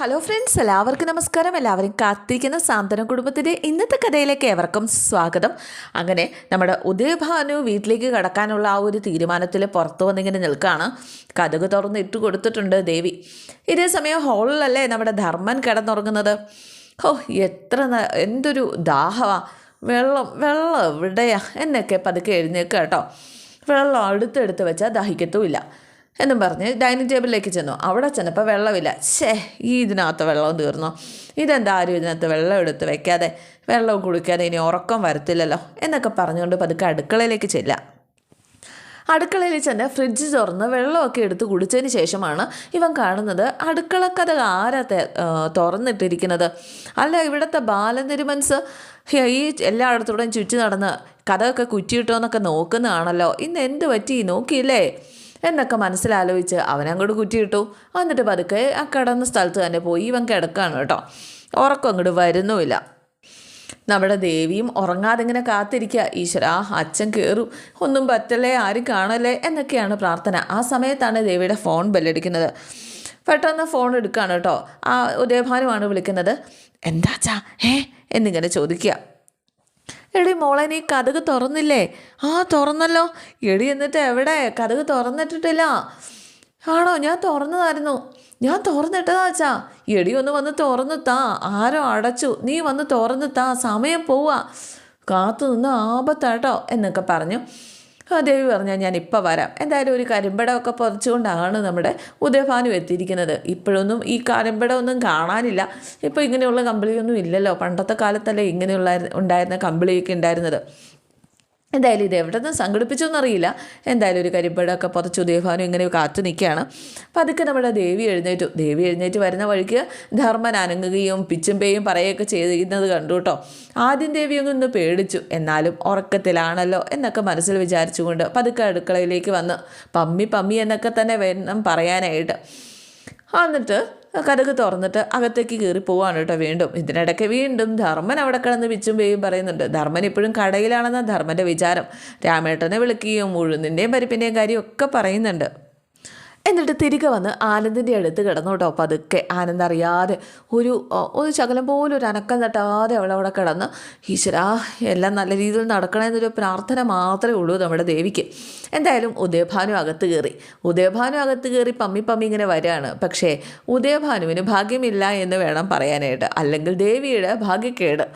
Hello friends എല്ലാവർക്കും നമസ്കാരം. എല്ലാവരും കാത്തിരിക്കുന്ന സാന്ത്വന കുടുംബത്തിന്റെ ഇന്നത്തെ കഥയിലേക്ക് ഏവർക്കും സ്വാഗതം. അങ്ങനെ നമ്മുടെ ഉദയഭാനു വീട്ടിലേക്ക് കടക്കാനുള്ള ആ ഒരു തീരുമാനത്തിൽ പുറത്തു വന്നിങ്ങനെ നിൽക്കുകയാണ്. കഥക് തുറന്ന് ഇട്ട് കൊടുത്തിട്ടുണ്ട് ദേവി. ഇതേ സമയം ഹോളിലല്ലേ നമ്മുടെ ധർമ്മൻ കിടന്നുറങ്ങുന്നത്? ഓ എത്ര എന്തൊരു ദാഹവാ. വെള്ളം വെള്ളം എവിടെയാ? എന്നൊക്കെ പതുക്കെ എഴുന്നേക്കാട്ടോ കേട്ടോ. വെള്ളം അടുത്തെടുത്ത് വെച്ചാൽ ദാഹിക്കത്തുമില്ല. എന്നും പറഞ്ഞ് ഡൈനിങ് ടേബിളിലേക്ക് ചെന്നു. അവിടെ ചെന്നപ്പോൾ വെള്ളമില്ല. ഛേ ഈ ഇതിനകത്ത് വെള്ളം തീർന്നു? ഇതെന്താ ആരും ഇതിനകത്ത് വെള്ളം എടുത്ത് വെക്കാതെ വെള്ളം കുടിക്കാതെ ഇനി ഉറക്കം വരത്തില്ലല്ലോ? എന്നൊക്കെ പറഞ്ഞുകൊണ്ട് പതുക്കെ അടുക്കളയിലേക്ക് ചെല്ലാം അടുക്കളയിൽ ചെന്ന് ഫ്രിഡ്ജ് തുറന്ന് വെള്ളമൊക്കെ എടുത്ത് കുടിച്ചതിന് ശേഷമാണ് ഇവൻ കാണുന്നത് അടുക്കളക്കഥ ആരാ തെ- ആ, തുറന്നിട്ടിരിക്കുന്നത്? അല്ല ഇവിടുത്തെ ബാലനിരുമൻസ് ഈ എല്ലായിടത്തൂടെയും ചുറ്റി നടന്ന് കഥയൊക്കെ കുറ്റിയിട്ടോ എന്നൊക്കെ നോക്കുന്നതാണല്ലോ. ഇന്ന് എന്ത് പറ്റി? നോക്കിയില്ലേ? എന്നൊക്കെ മനസ്സിലാലോചിച്ച് അവനങ്ങോട്ട് കുറ്റിയിട്ടു. എന്നിട്ട് പതുക്കെ ആ കിടന്ന സ്ഥലത്ത് തന്നെ പോയി ഇവൻ കിടക്കുകയാണ് കേട്ടോ. ഉറക്കം അങ്ങോട്ട് വരുന്നുമില്ല. നമ്മുടെ ദേവിയും ഉറങ്ങാതെ ഇങ്ങനെ കാത്തിരിക്കുക ഈശ്വര അച്ഛൻ കയറും ഒന്നും പറ്റല്ലേ ആരും കാണല്ലേ എന്നൊക്കെയാണ് പ്രാർത്ഥന. ആ സമയത്താണ് ദേവിയുടെ ഫോൺ ബെല്ലടിക്കുന്നത്. പെട്ടെന്ന് ഫോൺ എടുക്കുകയാണ് കേട്ടോ. ആ ഉദയഭാനുമാണ് വിളിക്കുന്നത്. എന്താച്ചാ ഏ? എന്നിങ്ങനെ ചോദിക്കുക എടി മോളെ നീ കഥക് തുറന്നില്ലേ? ആ തുറന്നല്ലോ. എടി എന്നിട്ട് എവിടെ? കഥക് തുറന്നിട്ടിട്ടില്ല. ആണോ? ഞാൻ തുറന്നതായിരുന്നു. ഞാൻ തുറന്നിട്ടതാ അച്ഛാ. എടി ഒന്ന് വന്ന് തുറന്നു താ. ആരോ അടച്ചു. നീ വന്ന് തുറന്നു താ. സമയം പോവാ. കാത്തു നിന്ന് ആപത്താട്ടോ എന്നൊക്കെ പറഞ്ഞു. ദേവി പറഞ്ഞാൽ ഞാൻ ഇപ്പം വരാം. എന്തായാലും ഒരു കരിമ്പടമൊക്കെ പറിച്ചുകൊണ്ടാണ് നമ്മുടെ ഉദയഭാനു എത്തിയിരിക്കുന്നത്. ഇപ്പോഴൊന്നും ഈ കരിമ്പടമൊന്നും കാണാനില്ല. ഇപ്പോൾ ഇങ്ങനെയുള്ള കമ്പിളിയൊന്നും ഇല്ലല്ലോ. പണ്ടത്തെ കാലത്തല്ലേ ഇങ്ങനെയുള്ള ഉണ്ടായിരുന്ന കമ്പിളിയൊക്കെ ഉണ്ടായിരുന്നത്. എന്തായാലും ഇത് എവിടെ നിന്ന് സംഘടിപ്പിച്ചു എന്നറിയില്ല. എന്തായാലും ഒരു കരിമ്പടമൊക്കെ പുറച്ച് ദേവാനും ഇങ്ങനെ കാത്തു നിൽക്കുകയാണ്. പതുക്കെ നമ്മുടെ ദേവി എഴുന്നേറ്റു. ദേവി എഴുന്നേറ്റ് വരുന്ന വഴിക്ക് ധർമ്മൻ അനങ്ങുകയും പിച്ചും പേയും പറയുകയൊക്കെ ചെയ്യുന്നത് കണ്ടു കേട്ടോ. ആദ്യം ദേവിയൊന്നും ഒന്ന് പേടിച്ചു. എന്നാലും ഉറക്കത്തിലാണല്ലോ എന്നൊക്കെ മനസ്സിൽ വിചാരിച്ചുകൊണ്ട് പതുക്കെ അടുക്കളയിലേക്ക് വന്ന് പമ്മി പമ്മി എന്നൊക്കെ തന്നെ വേണം പറയാനായിട്ട്. എന്നിട്ട് കഥക് തുറന്നിട്ട് അകത്തേക്ക് കയറി പോവാണ് കേട്ടോ വീണ്ടും. ഇതിനിടയ്ക്ക് വീണ്ടും ധർമ്മൻ അവിടെ കിടന്ന് പിച്ചും പേയും പറയുന്നുണ്ട്. ധർമ്മൻ ഇപ്പോഴും കടയിലാണെന്ന ധർമ്മന്റെ വിചാരം. രാമേട്ടനെ വിളിക്കുകയും ഉഴുന്നിന്റെയും പരിപ്പിന്റെയും കാര്യമൊക്കെ പറയുന്നുണ്ട്. എന്നിട്ട് തിരികെ വന്ന് ആനന്ദിന്റെ അടുത്ത് കിടന്നു കേട്ടോ പതുക്കെ. ആനന്ദ് അറിയാതെ ഒരു ഒരു ശകലം പോലും ഒരു അനക്കം തട്ടാതെ അവളവിടെ കിടന്ന് ഈശ്വരാ എല്ലാം നല്ല രീതിയിൽ നടക്കണമെന്നൊരു പ്രാർത്ഥന മാത്രമേ ഉള്ളൂ നമ്മുടെ ദേവിക്ക്. എന്തായാലും ഉദയഭാനു അകത്ത് കയറി. ഉദയഭാനു അകത്ത് കയറി പമ്മി പമ്മി ഇങ്ങനെ വരികയാണ്. പക്ഷേ ഉദയഭാനുവിന് ഭാഗ്യമില്ല എന്ന് വേണം പറയാനായിട്ട്. അല്ലെങ്കിൽ ദേവിയുടെ ഭാഗ്യക്കേട്.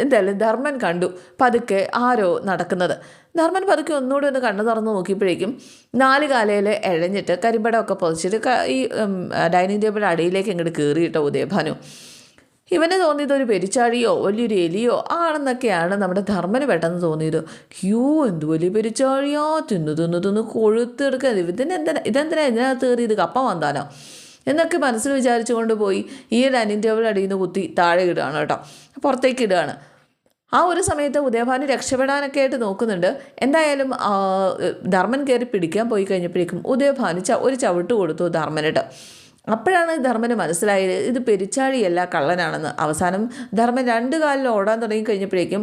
എന്തായാലും ധർമ്മൻ കണ്ടു പതുക്കെ ആരോ നടക്കുന്നത്. ധർമ്മൻ പതുക്കെ ഒന്നുകൂടി ഒന്ന് കണ്ണു തുറന്ന് നോക്കിയപ്പോഴേക്കും നാല് കാലയിൽ എഴഞ്ഞിട്ട് കരിമ്പടമൊക്കെ പൊതിച്ചിട്ട് ഈ ഡൈനിങ് ടേബിൾ അടിയിലേക്ക് ഇങ്ങോട്ട് കയറിയിട്ടോ ഉദയഭാനു ഇവന് തോന്നിയത് ഒരു പെരിച്ചാഴിയോ വലിയൊരു എലിയോ ആണെന്നൊക്കെയാണ് നമ്മുടെ ധർമ്മന് പെട്ടെന്ന് തോന്നിയത്. യോ എന്ത് വലിയ പെരിച്ചാഴിയോ? തിന്നു തിന്നു തിന്നു കൊഴുത്തെടുക്കുക ഇതിന് എന്തിനാ ഇതെന്തിനാ ഇതിനകത്ത് കയറി ഇത് കപ്പ വന്നാലോ? എന്നൊക്കെ മനസ്സിൽ വിചാരിച്ചുകൊണ്ട് പോയി ഈ ഡൈനിങ് ടേബിൾ അടിയിൽ നിന്ന് കുത്തി താഴെ ഇടുകയാണ് കേട്ടോ. പുറത്തേക്ക് ഇടുകയാണ്. ആ ഒരു സമയത്ത് ഉദയഭാനു രക്ഷപ്പെടാനൊക്കെ ആയിട്ട് നോക്കുന്നുണ്ട്. എന്തായാലും ധർമ്മൻ കയറി പിടിക്കാൻ പോയി കഴിഞ്ഞപ്പോഴേക്കും ഉദയഭാനു ച ഒരു ചവിട്ട് കൊടുത്തു ധർമ്മനിട്ട്. അപ്പോഴാണ് ധർമ്മന് മനസ്സിലായത് ഇത് പെരിച്ചാഴിയല്ല കള്ളനാണെന്ന്. അവസാനം ധർമ്മൻ രണ്ട് കാലിൽ ഓടാൻ തുടങ്ങി കഴിഞ്ഞപ്പോഴേക്കും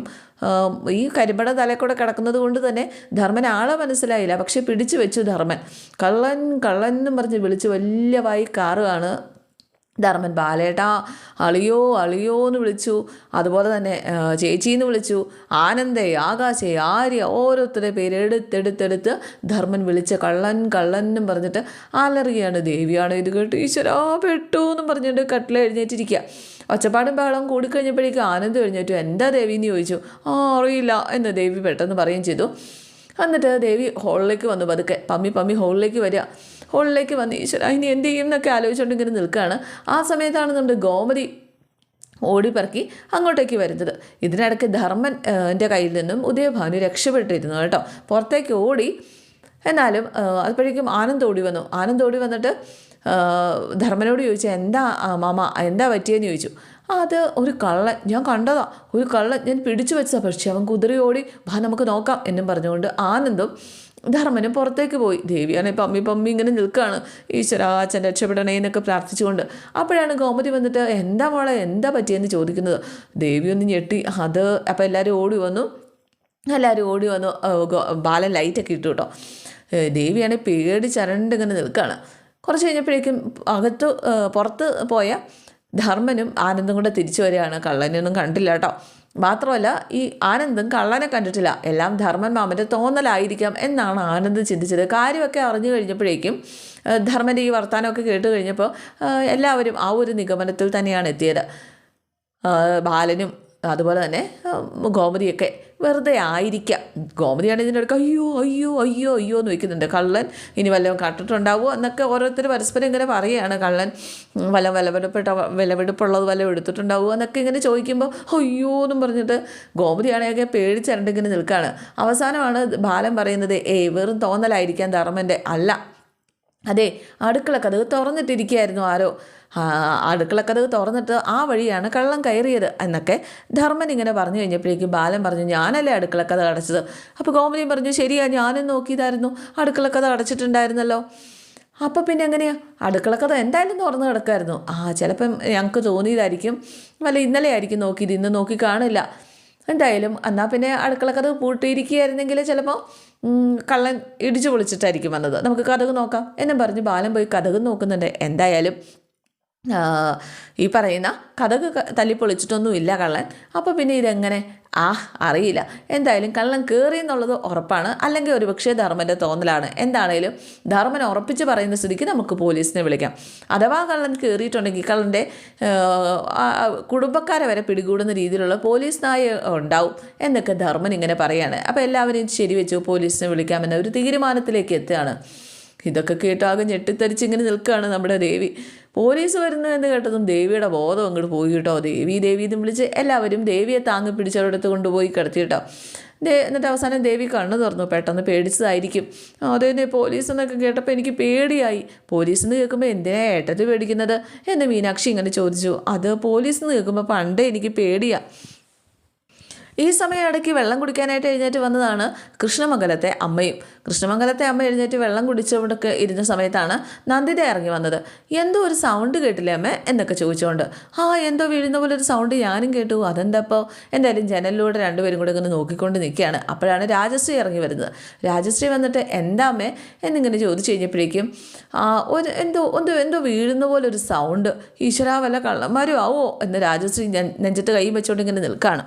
ഈ കരിമ്പട തലക്കൂടെ കിടക്കുന്നത് കൊണ്ട് തന്നെ ധർമ്മൻ ആളെ മനസ്സിലായില്ല. പക്ഷെ പിടിച്ചു വെച്ചു ധർമ്മൻ. കള്ളൻ കള്ളൻ എന്നും പറഞ്ഞ് വിളിച്ച് വലിയ വായി കാറുകയാണ് ധർമ്മൻ ബാലേട്ടാ അളിയോ അളിയോ എന്ന് വിളിച്ചു. അതുപോലെ തന്നെ ചേച്ചി എന്ന് വിളിച്ചു. ആനന്ദേ ആകാശേ ആര്യ ഓരോരുത്തരുടെ പേര് എടുത്തെടുത്തെടുത്ത് ധർമ്മൻ വിളിച്ച കള്ളൻ കള്ളൻ എന്നും പറഞ്ഞിട്ട് അലറുകയാണ് ദേവിയാണ് ഇത് കേട്ട് ഈശ്വരാ പെട്ടു എന്നും പറഞ്ഞിട്ട് കട്ടിൽ എഴുന്നേറ്റിരിക്കുക. ഒച്ചപ്പാടും ബഹളം കൂടിക്കഴിഞ്ഞപ്പോഴേക്കും ആനന്ദ് എഴുന്നേറ്റു. എന്താ ദേവി എന്ന് ചോദിച്ചു. ആ അറിയില്ല എന്ന് ദേവി പെട്ടെന്ന് പറയുകയും ചെയ്തു. എന്നിട്ട് ദേവി ഹോളിലേക്ക് വന്നു. പതുക്കെ പമ്മി പമ്മി ഹോളിലേക്ക് വരിക. ഹോളിലേക്ക് വന്ന് ഈശ്വര ഇനി എന്ത് ചെയ്യും എന്നൊക്കെ ആലോചിച്ചുകൊണ്ട് ഇങ്ങനെ നിൽക്കുകയാണ് ആ സമയത്താണ് നമ്മുടെ ഗോമതി ഓടിപ്പറക്കി അങ്ങോട്ടേക്ക് വരുന്നത്. ഇതിനിടയ്ക്ക് ധർമ്മൻ എന്റെ കയ്യിൽ നിന്നും ഉദയഭാനു രക്ഷപ്പെട്ടിരുന്നു കേട്ടോ. പുറത്തേക്ക് ഓടി എന്നാലും അപ്പോഴേക്കും ആനന്ദ് ഓടി വന്നു. ആനന്ദ് ഓടി വന്നിട്ട് ധർമ്മനോട് ചോദിച്ചു എന്താ മാമ എന്താ പറ്റിയെന്ന് ചോദിച്ചു. അത് ഒരു കള്ളൻ. ഞാൻ കണ്ടതാ. ഒരു കള്ളൻ. ഞാൻ പിടിച്ചു വെച്ചതാ. പക്ഷെ അവൻ കുതിരി ഓടി വാ നമുക്ക് നോക്കാം എന്നും പറഞ്ഞുകൊണ്ട് ആനന്ദും ധർമ്മനും പുറത്തേക്ക് പോയി. ദേവിയാണ് പമ്മി പമ്മി ഇങ്ങനെ നിൽക്കുകയാണ് ഈശ്വര അച്ഛൻ രക്ഷപ്പെടണേ എന്നൊക്കെ പ്രാർത്ഥിച്ചുകൊണ്ട്. അപ്പോഴാണ് ഗോമതി വന്നിട്ട് എന്താ മോളെ? എന്താ പറ്റിയെന്ന് ചോദിക്കുന്നത്? ദേവി ഒന്ന് ഞെട്ടി. അത് അപ്പോൾ എല്ലാവരും ഓടി വന്നു. എല്ലാവരും ഓടി വന്നു. ബാലൻ ലൈറ്റൊക്കെ ഇട്ടു കേട്ടോ ദേവിയാണെങ്കിൽ പേടി ചരണ്ട് ഇങ്ങനെ നിൽക്കുകയാണ് കുറച്ച് കഴിഞ്ഞപ്പോഴേക്കും അകത്ത് പുറത്ത് പോയ ധർമ്മനും ആനന്ദും കൂടെ തിരിച്ചു വരികയാണ്. കള്ളനെയൊന്നും കണ്ടില്ല കേട്ടോ. മാത്രമല്ല ഈ ആനന്ദും കള്ളനെ കണ്ടിട്ടില്ല. എല്ലാം ധർമ്മൻ മാമന്റെ തോന്നലായിരിക്കാം എന്നാണ് ആനന്ദ് ചിന്തിച്ചത്. കാര്യമൊക്കെ അറിഞ്ഞു കഴിഞ്ഞപ്പോഴേക്കും ധർമ്മന്റെ ഈ വർത്തമാനമൊക്കെ കേട്ട് കഴിഞ്ഞപ്പോൾ എല്ലാവരും ആ ഒരു നിഗമനത്തിൽ തന്നെയാണ് എത്തിയത്. ബാലനും അതുപോലെ തന്നെ ഗോമതിയൊക്കെ വെറുതെ ആയിരിക്കാം. ഗോമതിയാണ് ഇതിന്റെ അടുക്ക അയ്യോ അയ്യോ അയ്യോ അയ്യോ എന്ന് വയ്ക്കുന്നുണ്ട് കള്ളൻ ഇനി വല്ലതും കട്ടിട്ടുണ്ടാവുമോ എന്നൊക്കെ ഓരോരുത്തർ പരസ്പരം ഇങ്ങനെ പറയുകയാണ് കള്ളൻ വല്ല വിലപിടിപ്പെട്ട വിലവെടുപ്പുള്ളത് വല്ലതും എടുത്തിട്ടുണ്ടാവുമോ എന്നൊക്കെ ഇങ്ങനെ ചോദിക്കുമ്പോൾ അയ്യോ എന്നും പറഞ്ഞിട്ട് ഗോമതിയാണെങ്കിൽ പേടിച്ചരണ്ട് ഇങ്ങനെ നിൽക്കുകയാണ് അവസാനമാണ് ബാലൻ പറയുന്നത് ഏ വെറും തോന്നലായിരിക്കാം ധർമ്മന്റെ അല്ല. അതെ അടുക്കള കഥക് തുറന്നിട്ടിരിക്കുകയായിരുന്നു ആരോ. അടുക്കള കഥക് തുറന്നിട്ട് ആ വഴിയാണ് കള്ളം കയറിയത് എന്നൊക്കെ ധർമ്മൻ ഇങ്ങനെ പറഞ്ഞു കഴിഞ്ഞപ്പോഴേക്കും ബാലൻ പറഞ്ഞു ഞാനല്ലേ അടുക്കള കഥ അടച്ചത്? അപ്പോൾ കോമതിയും പറഞ്ഞു ശരിയാ ഞാനും നോക്കിയതായിരുന്നു. അടുക്കള കഥ അടച്ചിട്ടുണ്ടായിരുന്നല്ലോ. അപ്പോൾ പിന്നെ എങ്ങനെയാ? അടുക്കള കഥ എന്തായാലും തുറന്ന് കിടക്കായിരുന്നു ആ ചിലപ്പം ഞങ്ങൾക്ക് തോന്നിയതായിരിക്കും. വല്ല ഇന്നലെ ആയിരിക്കും നോക്കിയത് ഇന്ന് നോക്കി കാണില്ല. എന്തായാലും എന്നാൽ പിന്നെ അടുക്കള കഥ പൂട്ടിയിരിക്കുകയായിരുന്നെങ്കിൽ ചിലപ്പോൾ കള്ളൻ ഇടിച്ചു പൊളിച്ചിട്ടായിരിക്കും വന്നത്. നമുക്ക് കഥക് നോക്കാം. എന്നും പറഞ്ഞ് ബാലൻ പോയി കഥക് നോക്കുന്നുണ്ട്. എന്തായാലും ഈ പറയുന്ന കഥക് തല്ലിപ്പൊളിച്ചിട്ടൊന്നുമില്ല കള്ളൻ. അപ്പോൾ പിന്നെ ഇതെങ്ങനെ? ആ അറിയില്ല. എന്തായാലും കള്ളൻ കയറി എന്നുള്ളത് ഉറപ്പാണ്. അല്ലെങ്കിൽ ഒരു പക്ഷേ ധർമ്മന്റെ തോന്നലാണ്. എന്താണേലും ധർമ്മൻ ഉറപ്പിച്ച് പറയുന്ന സ്ഥിതിക്ക് നമുക്ക് പോലീസിനെ വിളിക്കാം. അഥവാ കള്ളൻ കയറിയിട്ടുണ്ടെങ്കിൽ കള്ളന്റെ കുടുംബക്കാരെ വരെ പിടികൂടുന്ന രീതിയിലുള്ള പോലീസ് നായ ഉണ്ടാവും എന്നൊക്കെ ധർമ്മൻ ഇങ്ങനെ പറയാണ്. അപ്പോൾ എല്ലാവരെയും ശരിവെച്ചു. പോലീസിനെ വിളിക്കാമെന്ന ഒരു തീരുമാനത്തിലേക്ക് എത്തുകയാണ്. ഇതൊക്കെ കേട്ടാകെ ഞെട്ടിത്തരിച്ച് ഇങ്ങനെ നിൽക്കുകയാണ് നമ്മുടെ ദേവി. പോലീസ് വരുന്നു എന്ന് കേട്ടതും ദേവിയുടെ ബോധം അങ്ങോട്ട് പോയി കേട്ടോ. ദേവി ദേവി എന്ന് വിളിച്ച് എല്ലാവരും ദേവിയെ താങ്ങി പിടിച്ചവരടുത്ത് കൊണ്ടുപോയി കിടത്തി കേട്ടോ. ദേ എന്നിട്ട് അവസാനം ദേവി കണ്ണു തുറന്നു. പെട്ടെന്ന് പേടിച്ചതായിരിക്കും. അതേന്നെ പോലീസ് എന്നൊക്കെ കേട്ടപ്പോൾ എനിക്ക് പേടിയായി. പോലീസ് എന്ന് കേൾക്കുമ്പോൾ എന്തിനാ ഏട്ടത് പേടിക്കുന്നത്? എന്ന് മീനാക്ഷി ഇങ്ങനെ ചോദിച്ചു. അത് പോലീസ് എന്ന് കേൾക്കുമ്പോൾ പണ്ടേ എനിക്ക് പേടിയാണ് ഈ സമയം ഇടയ്ക്ക് വെള്ളം കുടിക്കാനായിട്ട് എഴുന്നേറ്റ് വന്നതാണ് കൃഷ്ണമംഗലത്തെ അമ്മയും. കൃഷ്ണമംഗലത്തെ അമ്മ എഴുന്നേറ്റ് വെള്ളം കുടിച്ചുകൊണ്ടൊക്കെ ഇരുന്ന സമയത്താണ് നന്ദിത ഇറങ്ങി വന്നത്. എന്തോ ഒരു സൗണ്ട് കേട്ടില്ലേ അമ്മ? എന്നൊക്കെ ചോദിച്ചുകൊണ്ട് ആ എന്തോ വീഴുന്ന പോലെ ഒരു സൗണ്ട് ഞാനും കേട്ടു. അതെന്തപ്പോൾ എന്തായാലും ജനലിലൂടെ രണ്ടുപേരും കൂടെ ഇങ്ങനെ നോക്കിക്കൊണ്ട് നിൽക്കുകയാണ്. അപ്പോഴാണ് രാജശ്രീ ഇറങ്ങി വരുന്നത്. രാജശ്രീ വന്നിട്ട് എന്താ അമ്മേ? എന്നിങ്ങനെ ചോദിച്ചു കഴിഞ്ഞപ്പോഴേക്കും ഒരു എന്തോ എന്തോ എന്തോ വീഴുന്ന പോലെ ഒരു സൗണ്ട് ഈശ്വരാ വല്ല കള്ളന്മാരും ആവോ? എന്ന് രാജശ്രീ നെഞ്ചത്ത് കൈ വെച്ചുകൊണ്ട് ഇങ്ങനെ നിൽക്കുകയാണ്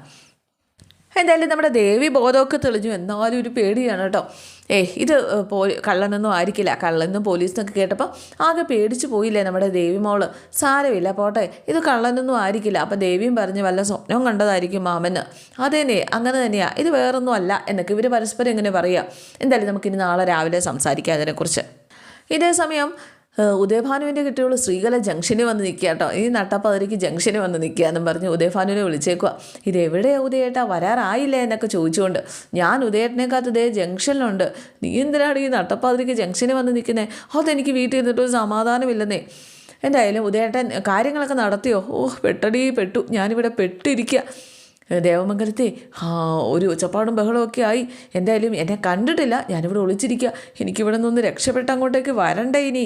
എന്തായാലും നമ്മുടെ ദേവി ബോധമൊക്കെ തെളിഞ്ഞു. എന്നാലും ഒരു പേടിയാണ് കേട്ടോ. ഏ ഇത് പോ കള്ളനൊന്നും ആയിരിക്കില്ല. കള്ളനും പോലീസിനൊക്കെ കേട്ടപ്പോൾ ആകെ പേടിച്ചു പോയില്ലേ നമ്മുടെ ദേവി മോൾ സാരമില്ല പോട്ടെ. ഇത് കള്ളനൊന്നും ആയിരിക്കില്ല. അപ്പം ദേവിയും പറഞ്ഞ് വല്ല സ്വപ്നം കണ്ടതായിരിക്കും മാമന്. അതേനെ അങ്ങനെ തന്നെയാ. ഇത് വേറൊന്നും അല്ല എന്നൊക്കെ ഇവർ പരസ്പരം ഇങ്ങനെ പറയുക എന്തായാലും നമുക്കിനി നാളെ രാവിലെ സംസാരിക്കാം അതിനെക്കുറിച്ച്. ഇതേ സമയം ഉദയഭാനുവിന്റെ കിട്ടിയുള്ള സ്ത്രീകളെ ജംഗ്ഷനിൽ വന്ന് നിൽക്കുക കേട്ടോ ഈ നട്ടപ്പതിരിക്ക് ജംഗ്ഷനിൽ വന്ന് നിൽക്കുക എന്നും പറഞ്ഞ് ഉദയഭാനുവിനെ വിളിച്ചേക്കുക. ഇത് എവിടെയാണ് ഉദയേട്ടാ? വരാറായില്ലേ? എന്നൊക്കെ ചോദിച്ചുകൊണ്ട് ഞാൻ ഉദയേട്ടനേക്കാത്ത ഇതേ ജംഗ്ഷനിലുണ്ട്. നീ എന്തിനാണ് ഈ നട്ടപ്പതിരിക്ക് ജംഗ്ഷനിൽ വന്ന് നിൽക്കുന്നത് അതെനിക്ക് വീട്ടിൽ നിന്നിട്ടൊരു സമാധാനമില്ലെന്നേ. എന്തായാലും ഉദയേട്ടൻ കാര്യങ്ങളൊക്കെ നടത്തിയോ? ഓ പെട്ടടി പെട്ടു. ഞാനിവിടെ പെട്ടിരിക്കുക ദേവമംഗലത്തെ ഒരു ഒച്ചപ്പാടും ബഹളവും ഒക്കെ ആയി. എന്തായാലും എന്നെ കണ്ടിട്ടില്ല. ഞാനിവിടെ ഒളിച്ചിരിക്കുക എനിക്കിവിടെ നിന്ന് രക്ഷപ്പെട്ട് അങ്ങോട്ടേക്ക് വരണ്ടേ ഇനി.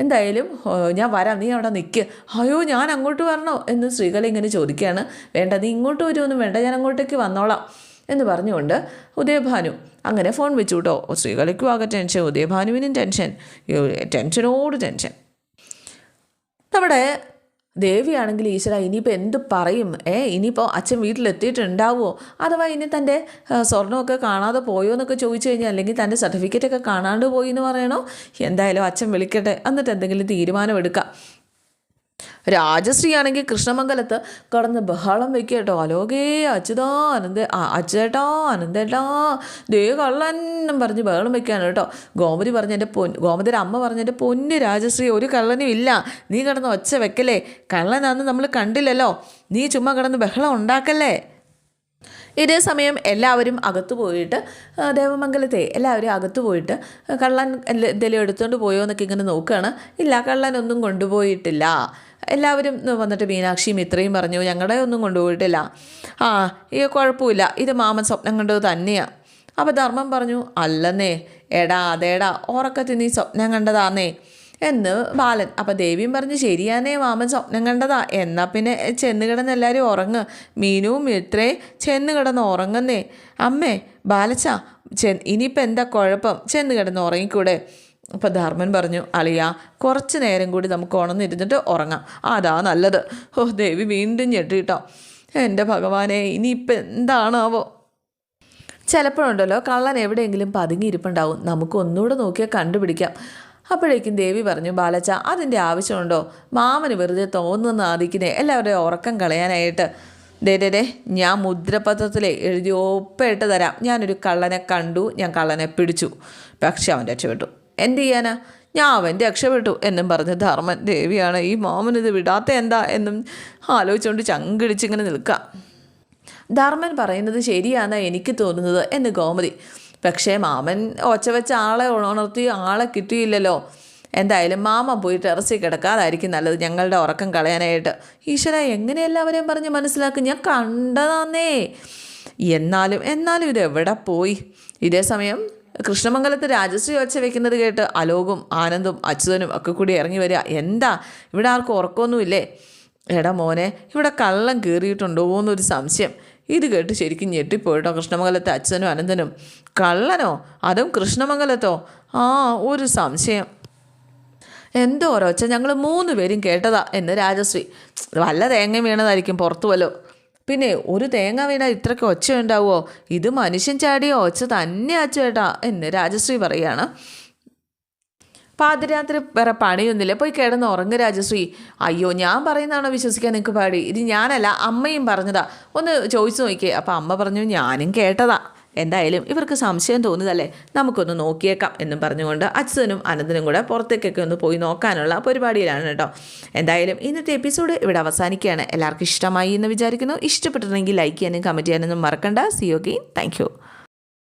എന്തായാലും ഞാൻ വരാം. നീ അവിടെ നിൽക്ക് അയ്യോ ഞാൻ അങ്ങോട്ട് വരണോ? എന്ന് ശ്രീകല ഇങ്ങനെ ചോദിക്കുകയാണ്. വേണ്ട നീ ഇങ്ങോട്ട് വരുമൊന്നും വേണ്ട. ഞാൻ അങ്ങോട്ടേക്ക് വന്നോളാം എന്ന് പറഞ്ഞുകൊണ്ട് ഉദയഭാനു അങ്ങനെ ഫോൺ വെച്ചു കേട്ടോ ശ്രീകലയ്ക്കും ആകെ ടെൻഷൻ ഉദയഭാനുവിനും ടെൻഷൻ ടെൻഷനോട് ടെൻഷൻ. നമ്മുടെ ദേവിയാണെങ്കിൽ ഈശ്വര ഇനിയിപ്പോൾ എന്ത് പറയും? ഏ ഇനിയിപ്പോൾ അച്ഛൻ വീട്ടിലെത്തിയിട്ടുണ്ടാവുമോ അഥവാ ഇനി തന്റെ സ്വർണമൊക്കെ കാണാതെ പോയോ എന്നൊക്കെ ചോദിച്ചു കഴിഞ്ഞാൽ അല്ലെങ്കിൽ തന്റെ സർട്ടിഫിക്കറ്റൊക്കെ കാണാണ്ട് പോയി എന്ന് പറയണോ? എന്തായാലും അച്ഛൻ വിളിക്കട്ടെ. എന്നിട്ട് എന്തെങ്കിലും തീരുമാനം എടുക്കാം. രാജശ്രീ ആണെങ്കിൽ കൃഷ്ണമംഗലത്ത് കടന്ന് ബഹളം വെക്കുക കേട്ടോ. അലോകേ അച്യുതാ അനന്ത ആ, അച്ഛേട്ടാ അനന്തേട്ടാ ദേ കള്ളനും പറഞ്ഞ് ബഹളം വെക്കുകയാണ് കേട്ടോ. ഗോമതി പറഞ്ഞ എന്റെ പൊൻ ഗോമതിയുടെ അമ്മ പറഞ്ഞ എന്റെ പൊന്ന് രാജശ്രീ ഒരു കള്ളനും ഇല്ല. നീ കിടന്ന് ഒച്ച വെക്കലേ കള്ളനാന്ന് നമ്മൾ കണ്ടില്ലല്ലോ. നീ ചുമ്മാ കിടന്ന് ബഹളം ഉണ്ടാക്കല്ലേ? ഇതേ സമയം എല്ലാവരും അകത്തു പോയിട്ട് ദേവമംഗലത്തെ എല്ലാവരും അകത്തു പോയിട്ട് കള്ളൻ എന്തെങ്കിലും എടുത്തുകൊണ്ട് പോയോ എന്നൊക്കെ ഇങ്ങനെ നോക്കുകയാണ്. ഇല്ല കള്ളനൊന്നും കൊണ്ടുപോയിട്ടില്ല. എല്ലാവരും വന്നിട്ട് മീനാക്ഷിയും ഇത്രയും പറഞ്ഞു ഞങ്ങളുടെ ഒന്നും കൊണ്ടുപോയിട്ടില്ല. ആ ഈ കുഴപ്പമില്ല. ഇത് മാമൻ സ്വപ്നം കണ്ടത് തന്നെയാണ് അപ്പോൾ ധർമ്മം പറഞ്ഞു അല്ലെന്നേ. എടാ അതേടാ. ഉറക്കത്തിൽ നീ സ്വപ്നം കണ്ടതാന്നേ. എന്ന് ബാലൻ അപ്പം ദേവിയും പറഞ്ഞു ശരിയാനേ മാമൻ സ്വപ്നം കണ്ടതാ. എന്നാൽ പിന്നെ ചെന്ന് കിടന്ന് എല്ലാവരും ഉറങ്ങ്. മീനുവും ഇത്രേ ചെന്ന് കിടന്ന് ഉറങ്ങുന്നേ. അമ്മേ ബാലച്ച ചെ ഇനിയിപ്പോൾ എന്താ കുഴപ്പം? ചെന്ന് കിടന്ന് ഉറങ്ങിക്കൂടെ. അപ്പോൾ ധർമ്മൻ പറഞ്ഞു അളിയ കുറച്ച് നേരം കൂടി നമുക്ക് ഉണർന്നിരുന്നിട്ട് ഉറങ്ങാം. അതാ നല്ലത്. ഓ ദേവി വീണ്ടും ഞെട്ടിട്ടോ. എന്റെ ഭഗവാനെ ഇനിയിപ്പോൾ എന്താണാവോ? ചിലപ്പോഴുണ്ടല്ലോ കള്ളൻ എവിടെയെങ്കിലും പതുങ്ങിയിരിപ്പുണ്ടാവും. നമുക്ക് ഒന്നുകൂടെ നോക്കിയാൽ കണ്ടുപിടിക്കാം. അപ്പോഴേക്കും ദേവി പറഞ്ഞു ബാലച്ച അതിന്റെ ആവശ്യമുണ്ടോ? മാമന് വെറുതെ തോന്നുന്ന ആദിക്കിനെ എല്ലാവരുടെയും ഉറക്കം കളയാനായിട്ട്. ദേ ദേ ഞാൻ മുദ്രപത്രത്തിൽ എഴുതി ഒപ്പിട്ട് തരാം. ഞാനൊരു കള്ളനെ കണ്ടു ഞാൻ കള്ളനെ പിടിച്ചു. പക്ഷെ അവൻ രക്ഷപ്പെട്ടു. എന്ത് ചെയ്യാനാ? ഞാൻ അവൻ രക്ഷപ്പെട്ടു എന്നും പറഞ്ഞ് ധർമ്മൻ ദേവിയാണ്. ഈ മാമനിത് വിടാത്ത എന്താ എന്നും ആലോചിച്ചുകൊണ്ട് ചങ്കിടിച്ചിങ്ങനെ നിൽക്കാം. ധർമ്മൻ പറയുന്നത് ശരിയാണെന്നാണ് എനിക്ക് തോന്നുന്നത് എന്ന് ഗോമതി. പക്ഷേ മാമൻ ഒച്ച വെച്ച ആളെ ഉണർത്തി ആളെ കിട്ടിയില്ലല്ലോ. എന്തായാലും മാമ പോയി ടെറസിൽ കിടക്കാതായിരിക്കും നല്ലത്. ഞങ്ങളുടെ ഉറക്കം കളയാനായിട്ട്. ഈശ്വര എങ്ങനെ എല്ലാവരെയും പറഞ്ഞ് മനസ്സിലാക്കും? ഞാൻ കണ്ടതാന്നേ. എന്നാലും എന്നാലും ഇത് എവിടെ പോയി? ഇതേ സമയം കൃഷ്ണമംഗലത്ത് രാജശ്രീ ഒച്ച വെക്കുന്നത് കേട്ട് അലോകും ആനന്ദും അച്യുതനും ഒക്കെ കൂടി ഇറങ്ങി വരിക. എന്താ? ഇവിടെ ആർക്കും ഉറക്കമൊന്നുമില്ലേ? എടാ മോനെ ഇവിടെ കള്ളം കീറിയിട്ടുണ്ടോ എന്നൊരു സംശയം. ഇത് കേട്ട് ശരിക്കും ഞെട്ടിപ്പോയിട്ടോ കൃഷ്ണമംഗലത്തെ അച്ഛനും അനന്തനും? കള്ളനോ? അതും കൃഷ്ണമംഗലത്തോ? ആ ഒരു സംശയം. എന്തോ ഒരൊച്ച. ഞങ്ങൾ മൂന്ന് പേരും കേട്ടതാ എന്ന് രാജശ്രീ. വല്ല തേങ്ങ വീണതായിരിക്കും പുറത്തു വല്ലോ. പിന്നെ ഒരു തേങ്ങ വീണാൽ ഇത്രയ്ക്ക് ഒച്ച ഉണ്ടാവുമോ ഇത് മനുഷ്യൻ ചാടിയ ഒച്ച തന്നെ അച്ചേട്ടാ എന്ന് രാജശ്രീ പറയാണ്. പാതിരാത്രി വേറെ പണിയൊന്നുമില്ല. പോയി കിടന്ന് ഉറങ്ങ് രാജശ്രീ. അയ്യോ ഞാൻ പറയുന്നതാണോ വിശ്വസിക്കാൻ നിങ്ങൾക്ക് പാടി? ഇത് ഞാനല്ല അമ്മയും പറഞ്ഞതാ. ഒന്ന് ചോദിച്ചു നോക്കിയേ. അപ്പോൾ അമ്മ പറഞ്ഞു ഞാനും കേട്ടതാ. എന്തായാലും ഇവർക്ക് സംശയം തോന്നിയതല്ലേ നമുക്കൊന്ന് നോക്കിയേക്കാം എന്നും പറഞ്ഞുകൊണ്ട് അച്ഛനും അനന്തനും കൂടെ പുറത്തേക്കൊക്കെ ഒന്ന് പോയി നോക്കാനുള്ള പരിപാടിയിലാണ് കേട്ടോ. എന്തായാലും ഇന്നത്തെ എപ്പിസോഡ് ഇവിടെ അവസാനിക്കുകയാണ്. എല്ലാവർക്കും ഇഷ്ടമായി എന്ന് വിചാരിക്കുന്നു. ഇഷ്ടപ്പെട്ടിട്ടുണ്ടെങ്കിൽ ലൈക്ക് ചെയ്യാനും കമന്റ് ചെയ്യാനൊന്നും മറക്കണ്ട. C okay thank